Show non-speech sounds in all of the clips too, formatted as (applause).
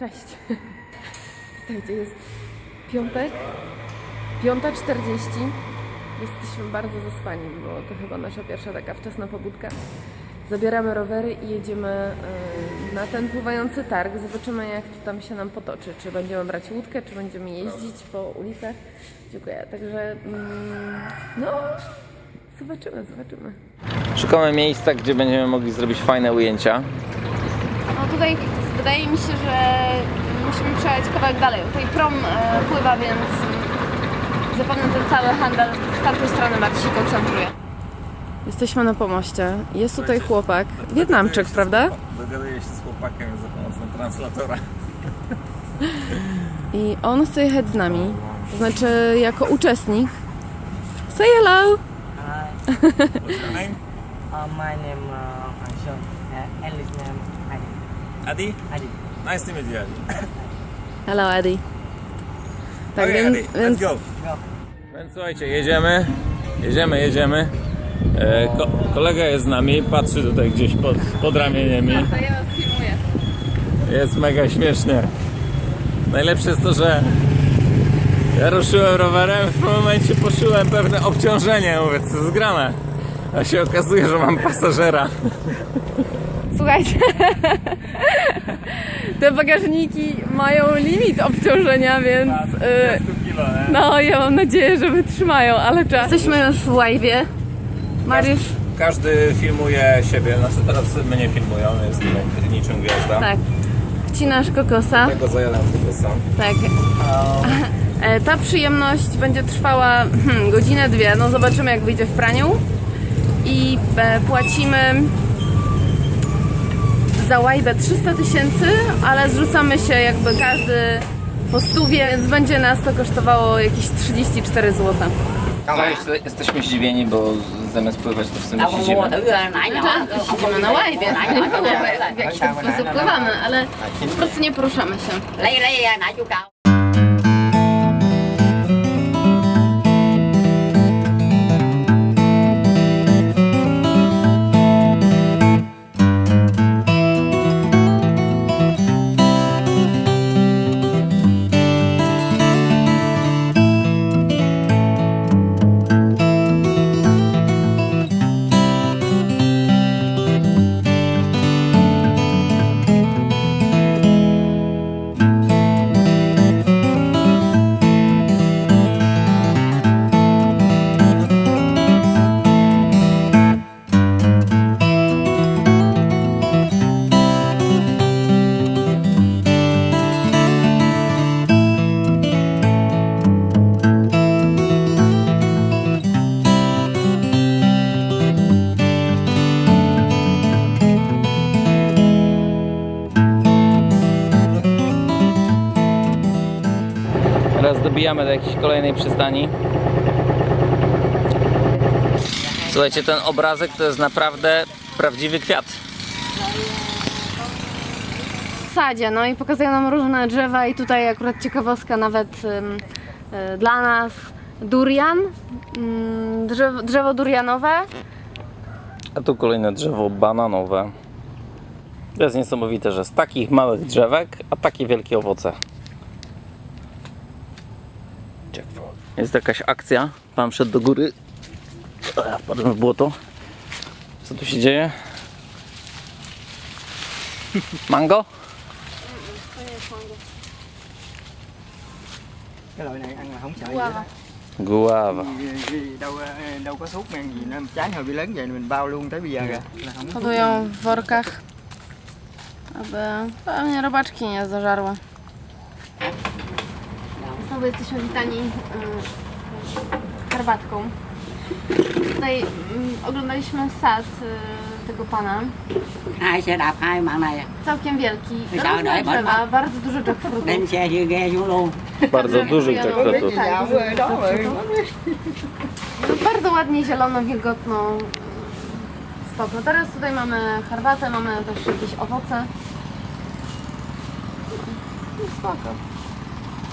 Cześć. Witajcie, jest piątek, 5.40. Jesteśmy bardzo zaspani, bo to chyba nasza pierwsza taka wczesna pobudka. Zabieramy rowery i jedziemy y, na ten pływający targ. Zobaczymy, jak to tam się nam potoczy. Czy będziemy brać łódkę, czy będziemy jeździć po ulicach. Dziękuję. Także, mm, no, zobaczymy, zobaczymy. Szukamy miejsca, gdzie będziemy mogli zrobić fajne ujęcia. No tutaj wydaje mi się, że musimy przejechać kawałek dalej. Tutaj prom e, pływa, więc zapewne ten cały handel z tamtej strony bardziej się koncentruje. Jesteśmy na pomoście. Jest tutaj chłopak, Wietnamczyk, prawda? Dogaduję się z chłopakiem za pomocą translatora. (laughs) I on chce jechać z nami. To znaczy jako uczestnik. Say hello! Hi, (laughs) What's your name? (laughs) uh, my name uh, Sơn. Uh, English name Adi. Adi? Adi. Nice to meet you, Adi. Hello, Eddie. Tak, okay, więc, Adi, let's go. Go. Więc słuchajcie, jedziemy, jedziemy, jedziemy. E, ko kolega jest z nami, patrzy tutaj gdzieś pod, pod ramieniem i ja was filmuję. jest mega śmiesznie. Najlepsze jest to, że ja ruszyłem rowerem, w tym momencie poczułem pewne obciążenie, mówię, co jest grane. A się okazuje, że mam pasażera. Słuchajcie, te bagażniki mają limit obciążenia, więc y, kilo, nie? no ja mam nadzieję, że wytrzymają, ale czas. Jesteśmy już w Łajwie. Mariusz, Każdy filmuje siebie, znaczy teraz mnie filmują, jest niczym gwiazda. tak, wcinasz kokosa, Tego zajadam tylko sam. tak. E, Ta przyjemność będzie trwała hmm, godzinę, dwie, no zobaczymy jak wyjdzie w praniu. I e, płacimy za łajbę 300 tysięcy, ale zrzucamy się jakby każdy po stówie, więc będzie nas to kosztowało jakieś 34 zł. Jesteśmy zdziwieni, bo zamiast pływać to w sumie siedzimy. Siedzimy na łajbie, w jakiś sposób pływamy, ale po prostu nie poruszamy się. Dobijamy do jakiejś kolejnej przystani. Słuchajcie, ten obrazek to jest naprawdę prawdziwy kwiat. W sadzie, no i pokazują nam różne drzewa i tutaj akurat ciekawostka nawet ym, y, dla nas durian, ym, drzewo, drzewo durianowe. A tu kolejne drzewo bananowe. To jest niesamowite, że z takich małych drzewek, a takie wielkie owoce. Jest jakaś akcja. Pan szedł do góry. Ja wpadłem w błoto. Co tu się dzieje? Mango? Cái loại này ăn là không sợ gì Guava. Vì, vì đâu ờ, đâu có thuốc men gì nữa trái hơi bị lớn vậy mình bao luôn tới bây giờ kìa là không có thuốc Hodują w workach, aby pewnie robaczki nie zażarły. Znowu jesteśmy witani y, herbatką. Tutaj mm, oglądaliśmy sad y, tego pana. hai xe đạp hai này Całkiem wielki. Myślałem, Różne daj, drzewa, bardzo dużo jackfruitów. đem xe chưa ghe xuống luôn Bardzo dużych jackfruitów. Tak, dużo No, bardzo ładnie zielono, wilgotno. Spoko. Teraz tutaj mamy herbatę, mamy też jakieś owoce. No, Spoko.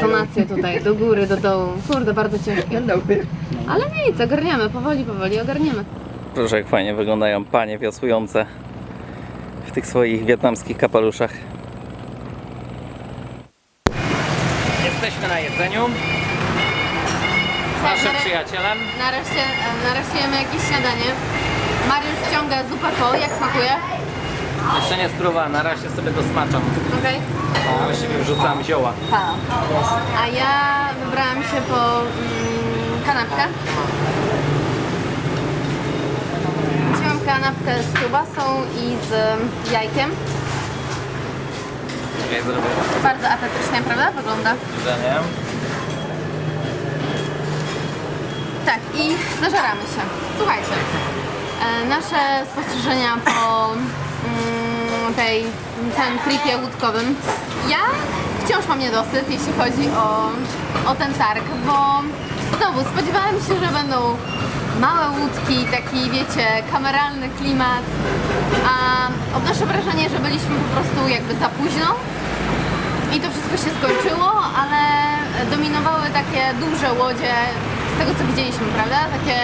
tonacje tutaj, do góry, do dołu. Kurde, bardzo ciężkie. (laughs) Ale nic, ogarniamy, powoli, powoli ogarniemy. Proszę, jak fajnie wyglądają panie wiosłujące w tych swoich wietnamskich kapeluszach. Jesteśmy na jedzeniu z naszym przyjacielem. Nareszcie, e, nareszcie jemy jakieś śniadanie. Mariusz ściąga zupę po, jak smakuje? Jeszcze nie spróbowałem, na razie sobie dosmaczam. Okej. Właściwie wrzucam zioła. A ja wybrałam się po mm, kanapkę. Wzięłam kanapkę z kiełbasą i z jajkiem. Jak zrobię Bardzo apetycznie, prawda? Wygląda. jedzenie. Tak, i zażeramy się. Słuchajcie, e, nasze spostrzeżenia po tej całym tripie łódkowym. Ja wciąż mam niedosyt, jeśli chodzi o, o ten targ, bo znowu spodziewałam się, że będą małe łódki, taki wiecie, kameralny klimat, a odnoszę wrażenie, że byliśmy po prostu jakby za późno. I to wszystko się skończyło, ale dominowały takie duże łodzie, z tego co widzieliśmy, prawda? Takie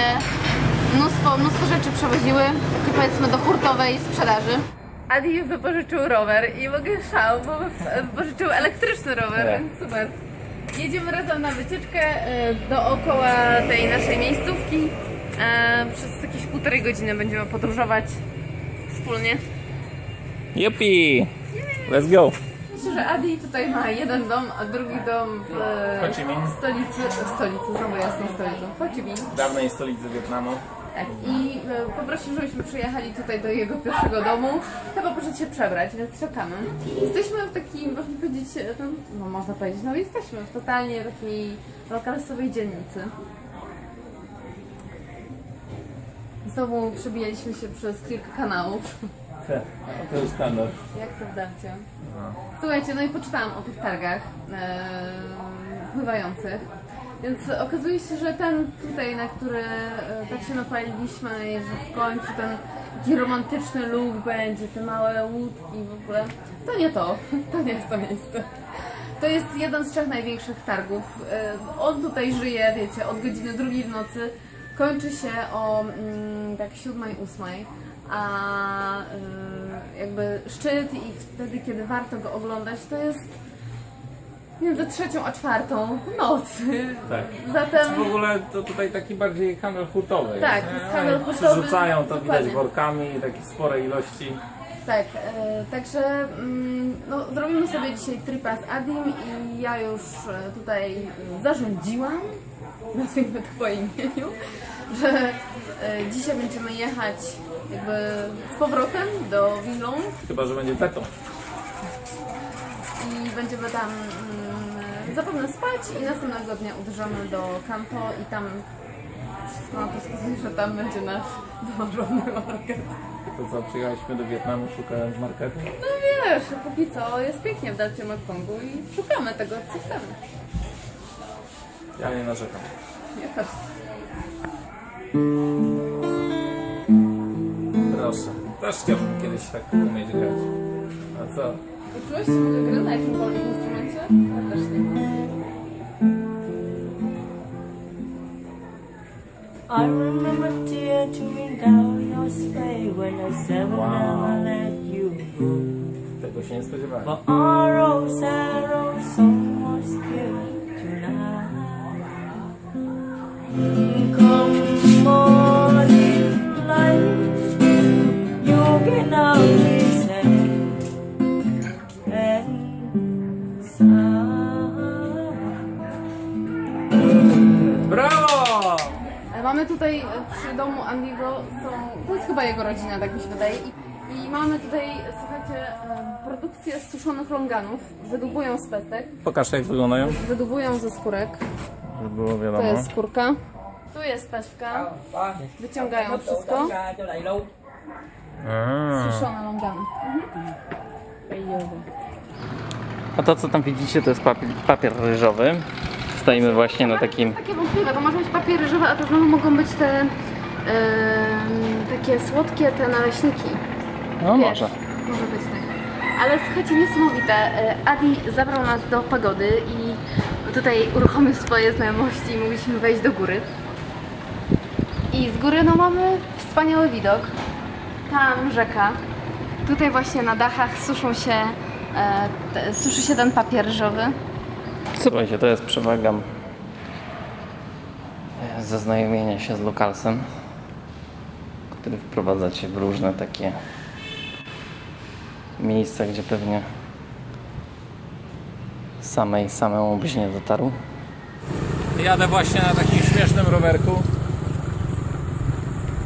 mnóstwo, mnóstwo rzeczy przewoziły, takie powiedzmy do hurtowej sprzedaży. Adi wypożyczył rower i mogę szał, bo wypożyczył elektryczny rower, Tak. więc super. Jedziemy razem na wycieczkę e, dookoła tej naszej miejscówki. E, Przez jakieś półtorej godziny będziemy podróżować wspólnie. Yuppie! Let's go! Myślę, że Adi tutaj ma jeden dom, a drugi dom w Ho Chi Minh. stolicy, w stolicy, znowu jasną stolicą, Ho Chi Minh. Dawnej stolicy Wietnamu. Tak, i e, poprosił, żebyśmy przyjechali tutaj do jego pierwszego domu, chyba poszedł się przebrać, więc czekamy. Jesteśmy w takim, można powiedzieć, e, no, no można powiedzieć, no jesteśmy w totalnie takiej lokalsowej dzielnicy. Znowu przebijaliśmy się przez kilka kanałów. To już standard. Jak to w Darcie? Słuchajcie, no i poczytałam o tych targach e, pływających. Więc okazuje się, że ten tutaj, na który e, tak się napaliliśmy, że w końcu ten taki romantyczny look będzie, te małe łódki w ogóle, to nie to. (laughs) To nie jest to miejsce. To jest jeden z trzech największych targów. E, On tutaj żyje, wiecie, od godziny drugiej w nocy. Kończy się o mm, tak siódmej, ósmej. A y, jakby szczyt i wtedy, kiedy warto go oglądać, to jest między trzecią a czwartą w nocy. Tak. Zatem W ogóle to tutaj taki bardziej handel hurtowy Tak, jest, jest handel hurtowy, Przerzucają to dokładnie. widać workami, takie spore ilości. tak, e, także mm, no, zrobimy sobie dzisiaj tripa z Adim i ja już e, tutaj zarządziłam, nazwijmy to po imieniu, (laughs) że e, dzisiaj będziemy jechać jakby z powrotem do Wilong Chyba, że będzie beton. i będziemy tam mm, zapewne spać i następnego dnia uderzamy do Kanto i tam wszystko na to wskazuje, że tam będzie nasz wymarzony market. To co, przyjechaliśmy do Wietnamu szukając marketu. No wiesz, póki co jest pięknie w Dalcie Mekkongu i szukamy tego, co chcemy. Ja nie narzekam. Nie też. Proszę. Też chciałbym kiedyś tak umieć grać. A co? I remember dear to me down your sway when I said wow. never let you go. Tego się nie spodziewałem. But arrows, arrows, Mamy tutaj e, przy domu Andiego, są, to jest chyba jego rodzina, tak mi się wydaje. I, i mamy tutaj, słuchajcie, e, produkcję suszonych longanów. Wydubują z pestek, Pokaż jak wyglądają. wydubują ze skórek. Żeby było To wiadomo. jest skórka. Tu jest pestka. Wyciągają wszystko. A, Suszone longany. A to co tam widzicie to jest papier, papier ryżowy. Stoimy właśnie na takim Takie wątpliwe, to może być papier ryżowy, a to znowu mogą być te em, takie słodkie te naleśniki. No Wiesz, może. Może być tak. Ale słuchajcie, niesamowite. E, Adi zabrał nas do pagody i tutaj uruchomił swoje znajomości i mogliśmy wejść do góry. I z góry no mamy wspaniały widok. Tam rzeka. Tutaj właśnie na dachach suszą się, e, suszy się ten papier ryżowy. Słuchajcie, to jest przewaga zaznajomienia się z lokalsem, który wprowadza cię w różne takie miejsca, gdzie pewnie samej samemu byś nie dotarł. Jadę właśnie na takim śmiesznym rowerku.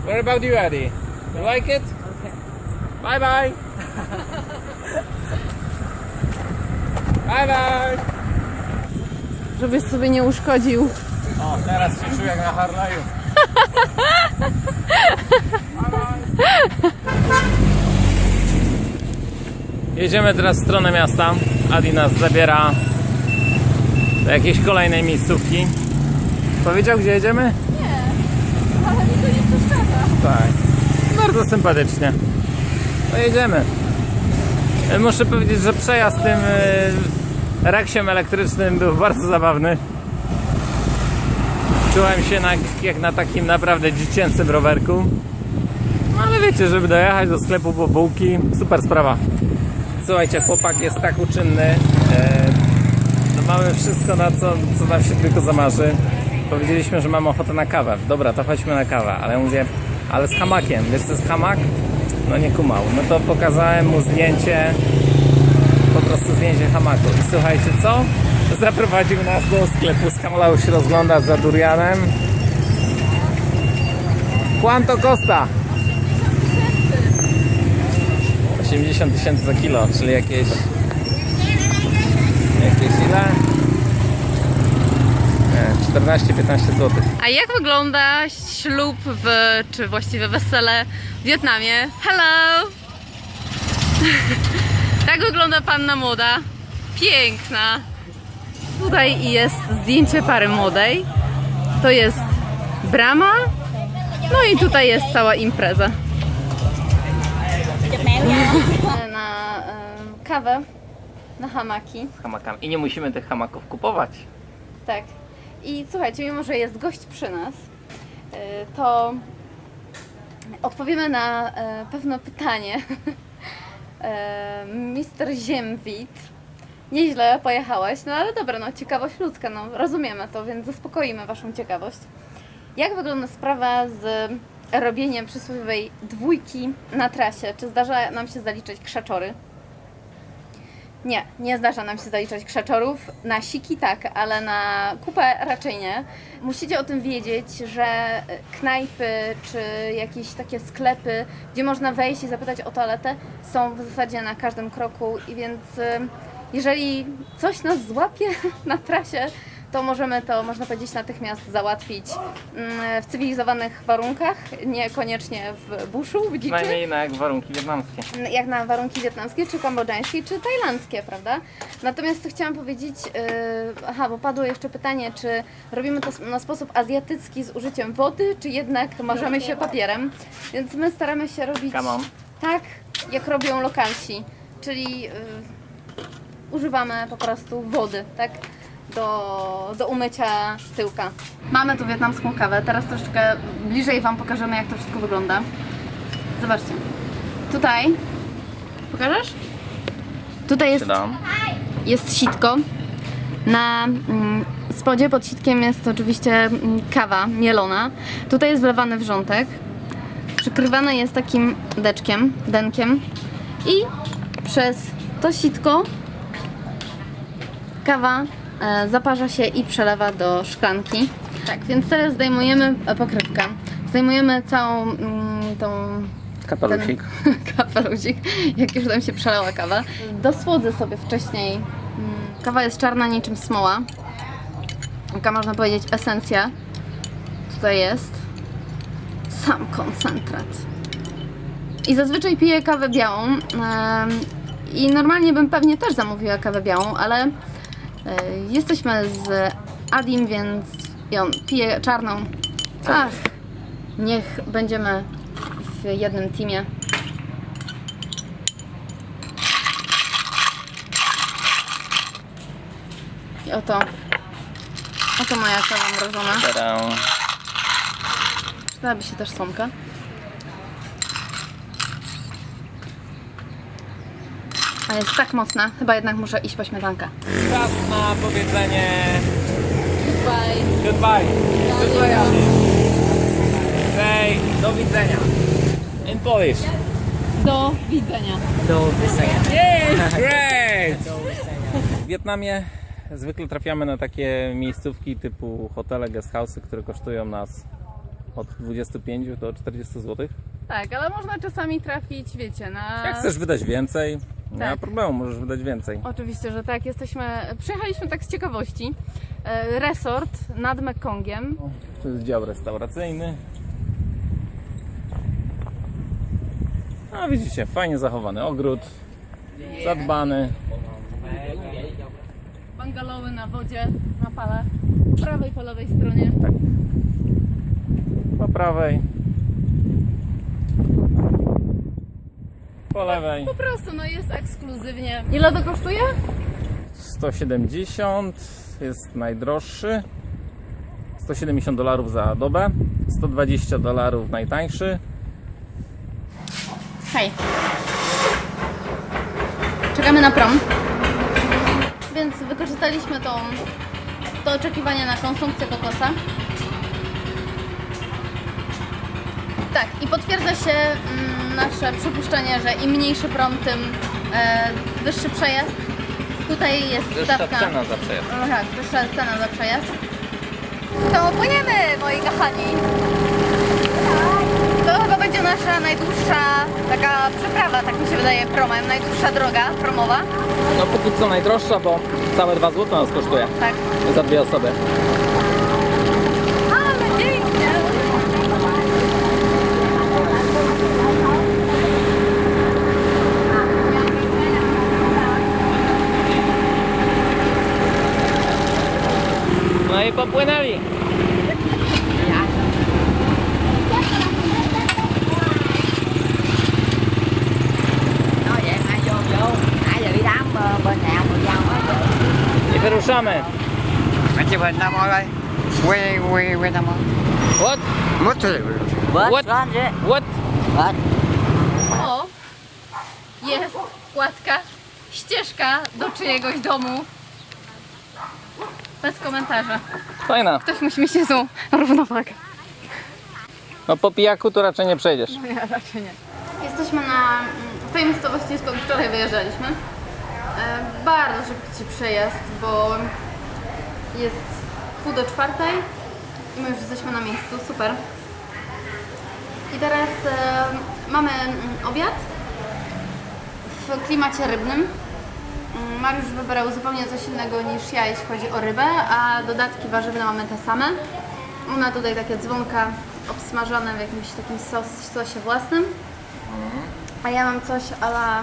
What about you, Eddie? You like it? Bye bye! bye bye! Żebyś sobie nie uszkodził. O, teraz się czuję jak na Harley'u. Jedziemy teraz w stronę miasta. Adi nas zabiera do jakiejś kolejnej miejscówki. Powiedział, gdzie jedziemy? Nie, ale mi to nie przeszkadza. Tak, bardzo sympatycznie. To jedziemy. E, Muszę powiedzieć, że przejazd tym raksiem elektrycznym był bardzo zabawny. Czułem się na, jak na takim naprawdę dziecięcym rowerku. No ale wiecie, żeby dojechać do sklepu po bułki, super sprawa. Słuchajcie, chłopak jest tak uczynny. E, no mamy wszystko na co, co nam się tylko zamarzy. Powiedzieliśmy, że mamy ochotę na kawę. Dobra, to chodźmy na kawę. Ale mówię, ale z hamakiem. Wiesz co jest hamak? No nie kumał. No to pokazałem mu zdjęcie zdjęcie hamaku. I słuchajcie, co? Zaprowadził nas do sklepu, skamlał się rozglądać za durianem. Quanto costa? 80 tysięcy za kilo, czyli jakieś... Jakieś ile? Nie, 14-15 zł. A jak wygląda ślub w, czy właściwie wesele w Wietnamie? Hello! Tak wygląda panna młoda. Piękna. Tutaj jest zdjęcie pary młodej. To jest brama. No i tutaj jest cała impreza. (laughs) Na em, kawę, na hamaki. Hamakami. I nie musimy tych hamaków kupować. Tak. I słuchajcie, mimo że jest gość przy nas, y, to odpowiemy na e, pewne pytanie. (laughs) Mister Ziemwit. Nieźle pojechałeś, no ale dobra, no ciekawość ludzka, no rozumiemy to, więc zaspokoimy Waszą ciekawość. Jak wygląda sprawa z robieniem przysłowiowej dwójki na trasie? Czy zdarza nam się zaliczyć krzaczory? Nie, nie zdarza nam się zaliczać krzaczorów. Na siki tak, ale na kupę raczej nie. Musicie o tym wiedzieć, że knajpy czy jakieś takie sklepy, gdzie można wejść i zapytać o toaletę, są w zasadzie na każdym kroku i więc y, jeżeli coś nas złapie (laughs) na trasie, to możemy to, można powiedzieć, natychmiast załatwić mm, w cywilizowanych warunkach, niekoniecznie w buszu, w dziczy Przynajmniej na jak warunki wietnamskie. jak na warunki wietnamskie, czy kambodżańskie, czy tajlandzkie, prawda? Natomiast to chciałam powiedzieć, yy, aha, bo padło jeszcze pytanie, czy robimy to na sposób azjatycki z użyciem wody, czy jednak marzamy się papierem. Więc my staramy się robić Come on. tak, jak robią lokalsi, czyli yy, używamy po prostu wody, tak? Do, do umycia tyłka. Mamy tu wietnamską kawę, teraz troszeczkę bliżej Wam pokażemy, jak to wszystko wygląda. Zobaczcie. Tutaj. Pokażesz? Tutaj jest, Siadam. jest sitko. Na mm, spodzie pod sitkiem jest oczywiście mm, kawa mielona. Tutaj jest wlewany wrzątek. Przykrywane jest takim deczkiem, denkiem. I przez to sitko kawa zaparza się i przelewa do szklanki. Tak, więc teraz zdejmujemy e, pokrywkę. Zdejmujemy całą mm, tą Kapelusik. ten (laughs) kapelusik, jak już tam się przelała kawa. Dosłodzę sobie wcześniej. Mm, Kawa jest czarna niczym smoła. Taka można powiedzieć esencja. Tutaj jest. Sam koncentrat. I zazwyczaj piję kawę białą. I normalnie bym pewnie też zamówiła kawę białą, ale e, jesteśmy z Adim, więc i on pije czarną. A, niech będziemy w jednym teamie. I oto, oto moja kawa mrożona. Tadam. Przydałaby się też słomka. Ale jest tak mocna, chyba jednak muszę iść po śmietankę. Czas na powiedzenie Bye. goodbye. Goodbye, Ali. Say do widzenia. In Polish. Do widzenia. (laughs) Great! W Wietnamie zwykle trafiamy na takie miejscówki typu hotele, guest house'y, które kosztują nas od 25 do 40 zł. Tak, ale można czasami trafić, wiecie, na... Jak chcesz wydać więcej, nie ma Tak. problemu, możesz wydać więcej. Oczywiście, że tak. Jesteśmy, przyjechaliśmy tak z ciekawości. E, Resort nad Mekongiem. To jest dział restauracyjny. No widzicie, fajnie zachowany ogród, zadbany. Bungalowy na wodzie, na pale. Po prawej, po lewej stronie. Po prawej. Po lewej. Po prostu, no jest ekskluzywnie. Ile to kosztuje? 170 jest najdroższy. 170 dolarów za dobę. 120 dolarów najtańszy. Hej. Czekamy na prom. Więc wykorzystaliśmy tą, to oczekiwanie na konsumpcję kokosa. Tak, i potwierdza się mm, nasze przypuszczenie, że im mniejszy prom, tym e, wyższy przejazd. Tutaj jest stawka. za przejazd. No tak, wyższa cena za przejazd. To płyniemy, moi kochani. To chyba będzie nasza najdłuższa taka przeprawa, tak mi się wydaje, promem. Najdłuższa droga promowa. No póki co najdroższa, bo całe 2 zł nas kosztuje Tak. za dwie osoby. No i popłynęli. Nói vậy ai vô vô nãy giờ đi đám ờ, bên giao hết I wyruszamy. Anh chụp hình Nam ơi quay quay quay Nam ơi What? mất bớt What? What? O! Jest kładka, ścieżka do czyjegoś domu. Bez komentarza. Fajna. Ktoś musi mieć niezłą równowagę. No po pijaku to raczej nie przejdziesz. Ja raczej nie. Jesteśmy na mm, w tej miejscowości, skąd wczoraj wyjeżdżaliśmy. E, bardzo szybki przejazd, bo jest pół do czwartej i my już jesteśmy na miejscu, super. I teraz e, mamy mm, obiad w klimacie rybnym. Mm, Mariusz wybrał zupełnie coś innego niż ja, jeśli chodzi o rybę, a dodatki warzywne mamy te same. Ona tutaj takie dzwonka obsmażone w jakimś takim sos, sosie własnym. A ja mam coś a la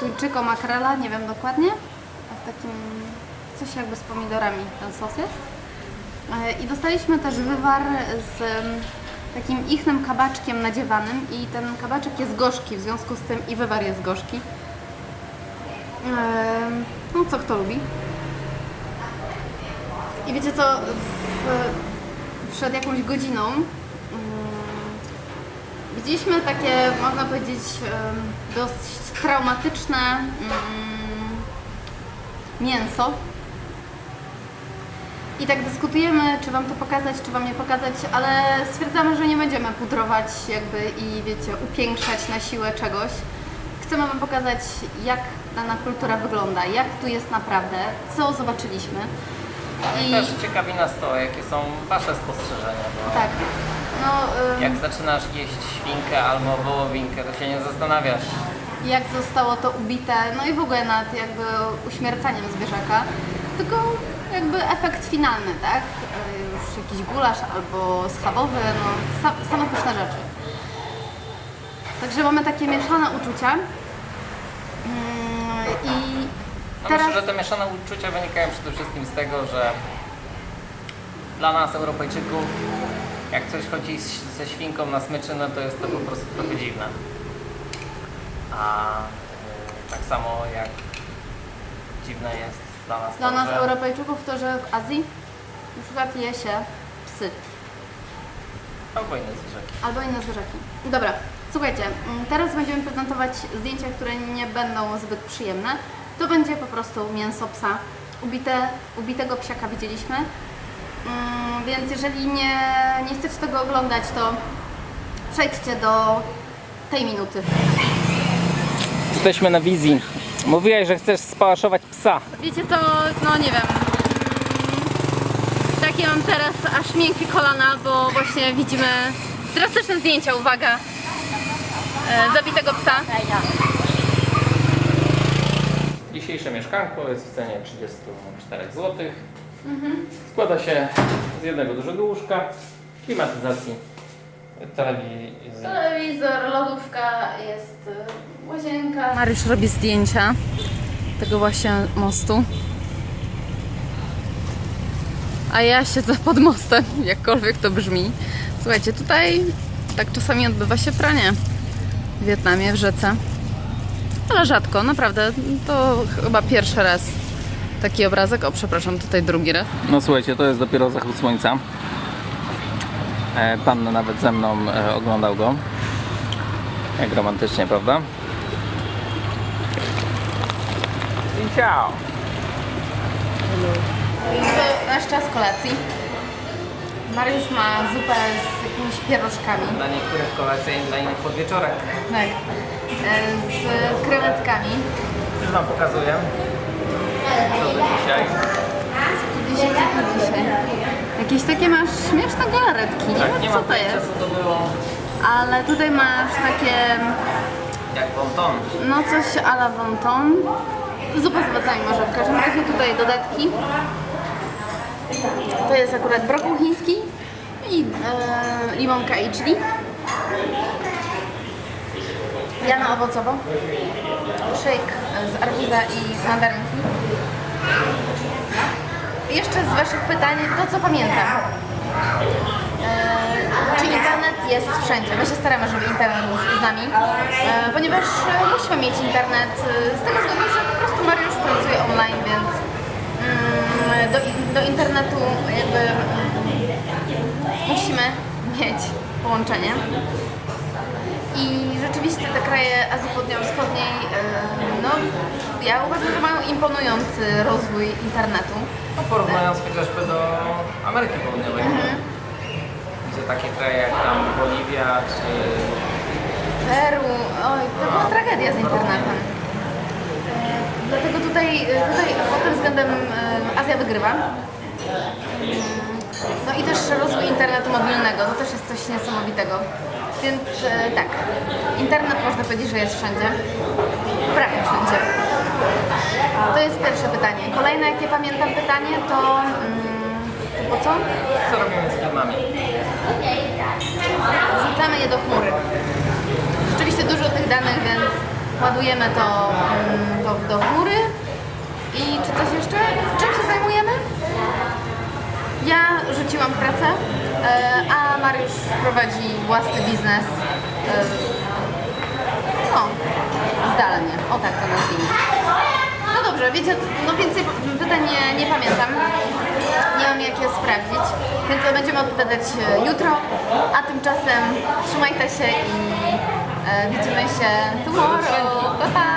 tuńczyko makrela, nie wiem dokładnie. A w takim coś jakby z pomidorami ten sos jest. E, I dostaliśmy też wywar z takim ichnym kabaczkiem nadziewanym i ten kabaczek jest gorzki, w związku z tym i wywar jest gorzki. No co kto lubi. I wiecie co, w, przed jakąś godziną mm, Widzieliśmy takie, można powiedzieć, dość traumatyczne mm, mięso. I tak dyskutujemy, czy Wam to pokazać, czy Wam nie pokazać, ale stwierdzamy, że nie będziemy pudrować jakby i wiecie, upiększać na siłę czegoś. Chcemy Wam pokazać, jak dana kultura wygląda, jak tu jest naprawdę, co zobaczyliśmy. I Też ciekawi nas to, jakie są Wasze spostrzeżenia. Bo tak, no... Jak zaczynasz jeść świnkę albo wołowinkę, to się nie zastanawiasz. jak zostało to ubite, no i w ogóle nad jakby uśmiercaniem zwierzaka, tylko jakby efekt finalny, tak? Już jakiś gulasz albo schabowy, no sa- same pyszne rzeczy. Także mamy takie mieszane uczucia. Mm, I No teraz Myślę, że te mieszane uczucia wynikają przede wszystkim z tego, że dla nas, Europejczyków, jak coś chodzi z- ze świnką na smyczy, no to jest to po prostu trochę dziwne. A y, tak samo jak dziwne jest dla nas dla to, nas że... Europejczyków to, że w Azji na przykład je się psy. Albo inne zwierzaki. Albo inne zwierzaki. Dobra, słuchajcie, mm, teraz będziemy prezentować zdjęcia, które nie będą zbyt przyjemne. To będzie po prostu mięso psa. Ubite, ubitego psiaka widzieliśmy. Mm, Więc jeżeli nie, nie chcecie tego oglądać, to przejdźcie do tej minuty. Jesteśmy na wizji. Mówiłaś, że chcesz spałaszować psa. Wiecie co, no nie wiem. Takie mam teraz aż miękkie kolana, bo właśnie widzimy drastyczne zdjęcia, uwaga, e, zabitego psa. Dzisiejsze mieszkanko jest w cenie 34 zł. Składa się z jednego dużego łóżka, klimatyzacji, telewizji. Telewizor, lodówka, jest y, łazienka. Mariusz robi zdjęcia tego właśnie mostu. A ja siedzę (laughs) pod mostem, jakkolwiek to brzmi. Słuchajcie, tutaj tak czasami odbywa się pranie w Wietnamie, w rzece. Ale rzadko, naprawdę. To chyba pierwszy raz taki obrazek. O, przepraszam, tutaj drugi raz. No słuchajcie, to jest dopiero zachód słońca. E, Pan nawet ze mną e, oglądał go. Jak romantycznie, prawda? I ciao! To nasz czas kolacji. Mariusz ma zupę z jakimiś pierożkami. Dla niektórych kolacja, dla innych podwieczorek. Tak. E, Z krewetkami. Już Wam pokazuję. Co to dzisiaj? Dzisiaj co to dzisiaj? Jakieś takie masz śmieszne galaretki. Nie Tak, wiem co to pojęcia jest. co to było. Ale tutaj masz takie, Jak wonton. no coś a la wonton. Zupa z owocami może w każdym razie. Tutaj dodatki. To jest akurat brokuł chiński i e, limonka i chili. Jana owocowo. Shake z arbuza i mandarynki. Jeszcze z Waszych pytań, to co pamiętam. E, czy internet jest wszędzie? My się staramy, żeby internet był z nami, e, ponieważ e, musimy mieć internet e, z tego względu, że po prostu Mariusz pracuje online, więc mm, do, do internetu jakby musimy mieć połączenie. I rzeczywiście te kraje Azji Południowo-Wschodniej, e, no ja uważam, że mają imponujący rozwój internetu. No, porównując chociażby do Ameryki Południowej. Gdzie takie kraje jak tam Boliwia czy Peru, oj, to była tragedia z internetem. Dlatego tutaj, tutaj pod tym względem e, Azja wygrywa. Mm, No i też rozwój internetu mobilnego, to też jest coś niesamowitego. Więc e, tak, internet można powiedzieć, że jest wszędzie. Prawie wszędzie. To jest pierwsze pytanie. Kolejne, jakie pamiętam pytanie, to... Mm, to po co? co robimy z filmami? Wrzucamy je do chmury. Rzeczywiście dużo tych danych, więc ładujemy to, mm, to do chmury. I czy coś jeszcze? Czym się zajmujemy? Ja rzuciłam pracę, e, a Mariusz prowadzi własny biznes. e, No, zdalnie. O tak to nazwijmy. No dobrze, wiecie, no więcej pytań nie, nie pamiętam. Nie mam jak je sprawdzić, więc będziemy odpowiadać e, jutro, a tymczasem trzymajcie się i E, widzimy się tomorrow. Pa, pa!